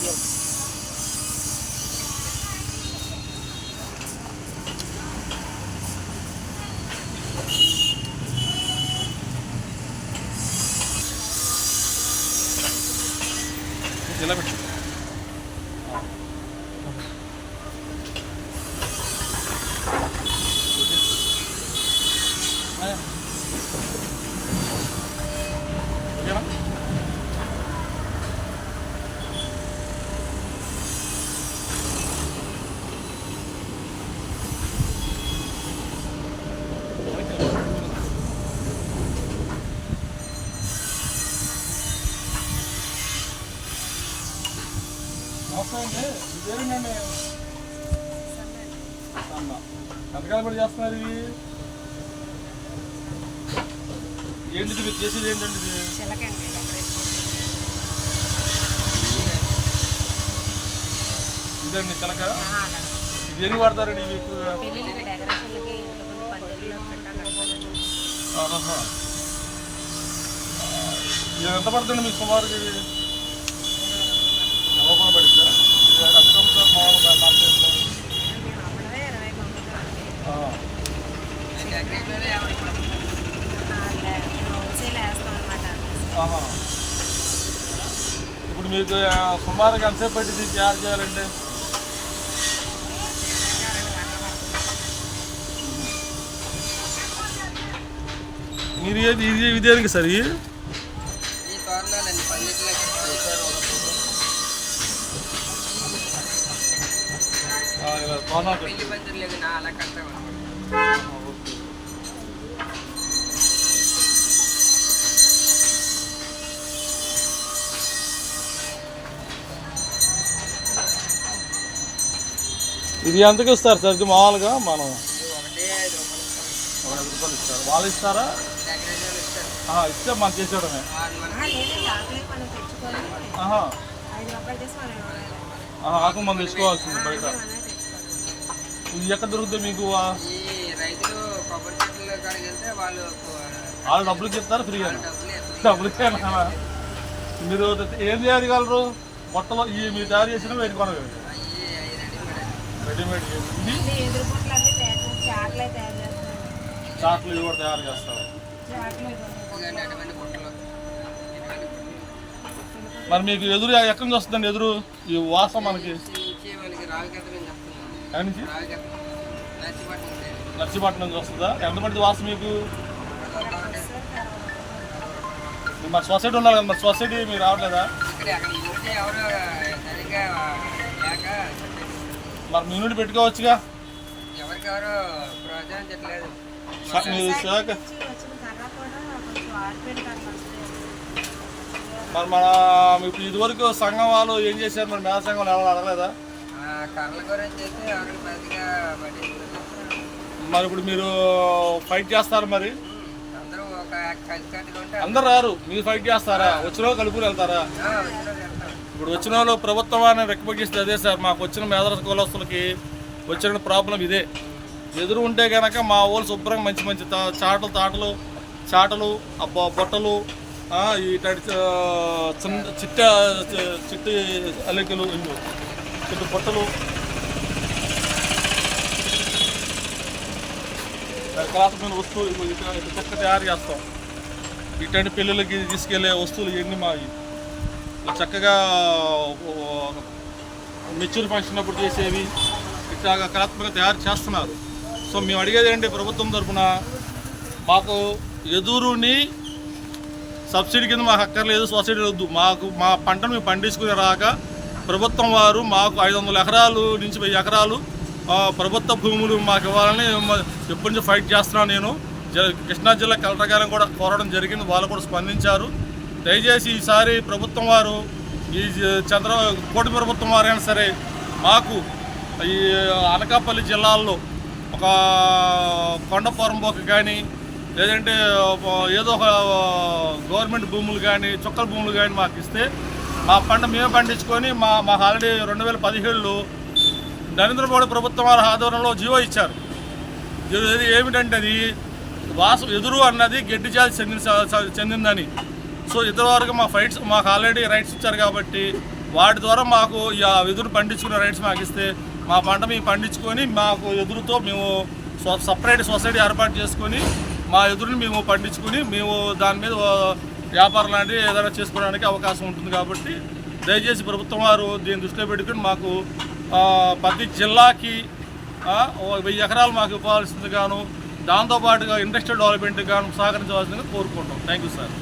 Yun. Sila నమస్తే అండి చేస్తున్నారు ఇవి. ఏంటిది మీరు చేసేది ఏంటండి ఇది? ఇదండి చిలక. ఇది ఎన్ని వాడతారండి ఇవి? ఎక్కువగా ఎంత పడుతుంది మీకు సుమారుగా ఇప్పుడు మీకు సుమారుగా ఎంతసేపు పట్టింది తయారు చేయాలంటే? మీరు ఏది ఇది ఇది దేనికి సార్ ఈ తోరణాలు అలా ఇది ఎంతకి ఇస్తారు సార్? ఇది మామూలుగా మనం వాళ్ళు ఇస్తారా? ఇస్తే మనం చేసేయడమే. ఆకు మనం తీసుకోవాల్సింది బయట. ఇది ఎక్కడ దొరుకుతుంది మీకు? వాళ్ళు వాళ్ళు డబ్బులకి ఇస్తారు ఫ్రీగా? డబ్బులు. మీరు ఏం చేయగలరు మొట్టలో ఈ మీరు తయారు చేసిన వేడి చేస్తాం ఇవి కూడా తయారు చేస్తారు. బుట్టలు. మరి మీకు ఎదురు ఎక్కడి నుంచి వస్తుందండి ఎదురు? ఈ వాసన మనకి. నర్సీపట్నం నుంచి. వస్తుందా? ఎంత పడింది వాసన మీకు? మీరు మరి సొసైటీ ఉండాలి కదా మరి సొసైటీ మీరు రావట్లేదా? మరి మీ పెట్టుకోవచ్చుగా? ఎవరికెవరు ప్రోత్సహించట్లేదు స- మీరు శాఖ మన ఇప్పుడు ఇదివరకు సంఘం వాళ్ళు ఏం చేశారు? మరి మేధా సంఘం వాళ్ళు ఎవరు అడగలేదా? ఆ కర్రల గురించి అయితే ఎవరికి పెద్దగా పట్టించుకోలేదు. మరి ఇప్పుడు మీరు ఫైట్ చేస్తారు మరి? అందరూ ఒక రారు. మీరు ఫైట్ చేస్తారా? వచ్చిన వాళ్ళు కలుపులు వెళ్తారా? ఇప్పుడు వచ్చిన వాళ్ళు ప్రభుత్వాన్ని రికమెండ్ చేస్తే అదే సార్. మాకు వచ్చిన మేదరస కులస్తులకి వచ్చిన ప్రాబ్లం ఇదే. ఎదురు ఉంటే కనుక మా వాళ్ళు శుభ్రంగా మంచి మంచి చాటలు తాటలు చాటలు అబ్బా బొట్టలు ఇటు చిన్న చిట్ట చిట్టి అలికలు చిట్టు బొట్టలు. కళాత్మకమైన వస్తువులు ఇగో ఇట్లా తయారు చేస్తాం. ఇటువంటి పెళ్ళిళ్ళకి తీసుకెళ్ళే వస్తువులు ఇవన్నీ మావి. చక్కగా మెచ్యూర్ ఫంక్షన్ అప్పుడు చేసేవి. ఇట్లాగా కళాత్మకంగా తయారు చేస్తున్నారు. సో మేము అడిగేది ఏంటి ప్రభుత్వం తరఫున మాకు ఎదురుని సబ్సిడీ కింద మాకు అక్కర్లేదు సొసైటీ వద్దు. మాకు మా పంటను మేము పండించుకునే రాక ప్రభుత్వం వారు మాకు ఐదు వందల ఎకరాలు నుంచి వెయ్యి ఎకరాలు ప్రభుత్వ భూములు మాకు ఇవ్వాలని ఎప్పటి నుంచి ఫైట్ చేస్తున్నాను నేను. జ- కృష్ణా జిల్లా కలెక్టర్ గారిని కూడా కోరడం జరిగింది. వాళ్ళు కూడా స్పందించారు. దయచేసి ఈసారి ప్రభుత్వం వారు ఈ చంద్ర కోటి ప్రభుత్వం వారైనా సరే మాకు ఈ అనకాపల్లి జిల్లాల్లో ఒక కొండపోరంబోక కానీ లేదంటే ఏదో ఒక గవర్నమెంట్ భూములు కానీ చుక్కల భూములు కానీ మాకు ఇస్తే మా పంట మేమే పండించుకొని మా మాకు ఆల్రెడీ రెండు వేల పదిహేడులో నరేంద్ర మోడీ ప్రభుత్వం వారి ఆధ్వర్యంలో జీవో ఇచ్చారు. ఏమిటంటే అది వాసు ఎదురు అన్నది గడ్డి జాతి చెందిన చెందిందని. సో ఇతర వరకు మా ఫైట్స్ మాకు ఆల్రెడీ రైట్స్ ఇచ్చారు కాబట్టి వాటి ద్వారా మాకు ఆ ఎదురు పండించుకునే రైట్స్ మాకు ఇస్తే మా పంట మేము పండించుకొని మాకు ఎదురుతో మేము సొ- సపరేట్ సొసైటీ ఏర్పాటు చేసుకొని మా ఎదురుని మేము పండించుకొని మేము దాని మీద వ్యాపారం లాంటివి ఏదైనా చేసుకోవడానికి అవకాశం ఉంటుంది కాబట్టి దయచేసి ప్రభుత్వం వారు దీన్ని దృష్టిలో పెట్టుకుని మాకు ప్రతి జిల్లాకి వెయ్యి ఎకరాలు మాకు ఇవ్వాల్సింది గాను దాంతోపాటుగా ఇండస్ట్రియల్ డెవలప్మెంట్ గాను సహకరించవలసిందిగా కోరుకుంటాం థ్యాంక్ యూ సార్.